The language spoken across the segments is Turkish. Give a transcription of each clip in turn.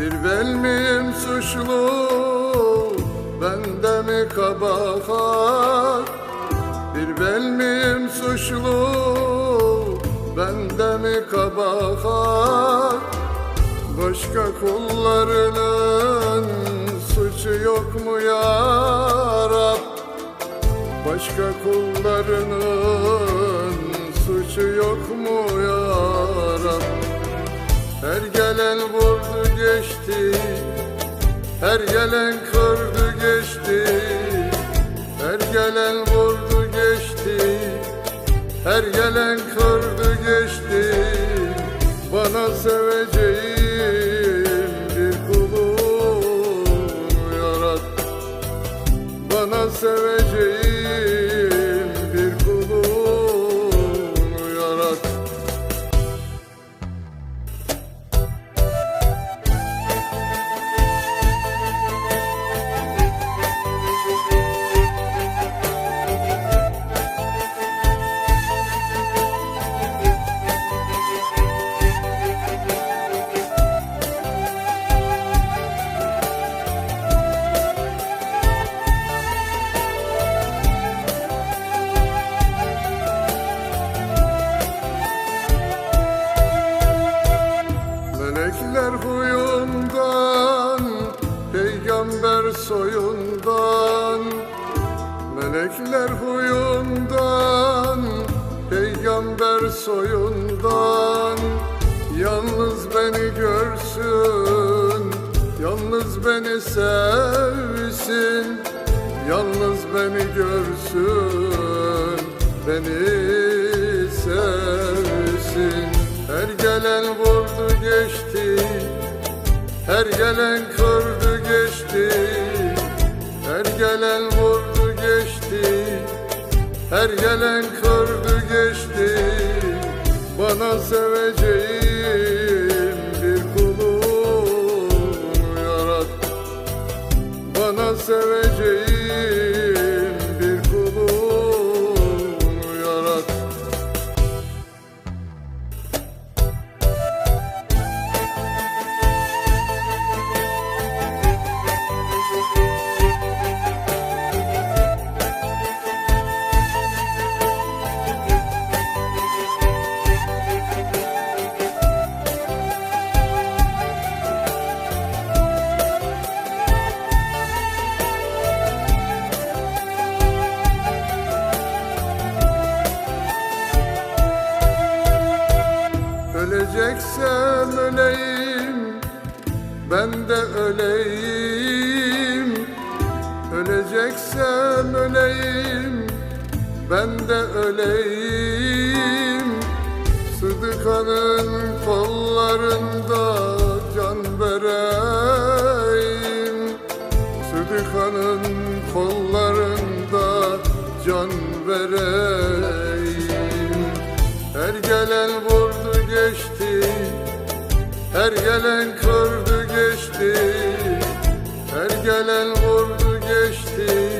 Bir ben miyim suçlu Bende mi kabahat? Bir ben miyim suçlu Bende mi kabahat? Başka kullarının suçu yok mu ya Rab? Başka kullarının suçu yok mu ya Rab? Her gelen vurdu geçti. Her gelen kırdı geçti. Her gelen vurdu geçti. Her gelen kırdı geçti. Bana seveceğim bir kulunu yarat bana seveceğim peygamber soyundan. Yalnız beni görsün, yalnız beni sevsin. Yalnız beni görsün, beni sevsin. Her gelen vurdu geçti, her gelen kırdı geçti. Her gelen vurdu geçti, her gelen geçti Bana seveceğim Öleceksem öleyim Ben de öleyim. Öleceksem öleyim Ben de öleyim. Sıdıkanın kollarında can vereyim. Sıdıkanın kollarında can vereyim Her gelen kırdı geçti Her gelen vurdu geçti.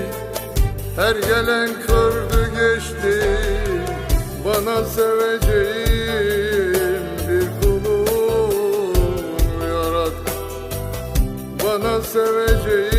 Her gelen kırdı geçti Bana seveceğim bir kulunu yarat Bana seveceğim